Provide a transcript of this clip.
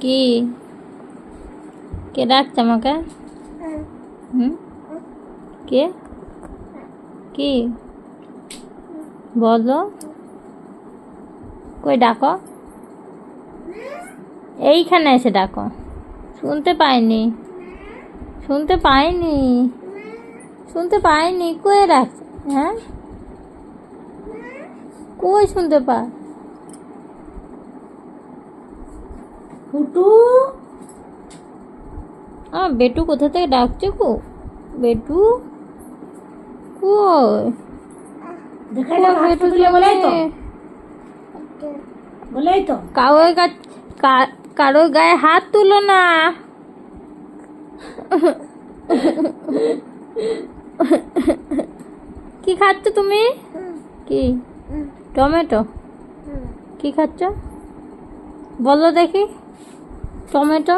কি? কে ডাকছে আমাকে? হুম? কে? কি? বলো। কই ডাকো? এইখানে এসে ডাকো। শুনতে পাইনি। শুনতে পাইনি। শুনতে পাইনি। কই ডাকছে হ্যাঁ? কই শুনতে পা ফুটু আ বেটু কোথা থেকে ডাকছে কো? বেটু? কই কারোর কারোর গায়ে হাত তুলো না। কি খাচ্ছ তুমি? কি? টমেটো? কি খাচ্ছ? বলো দেখি। টমেটো?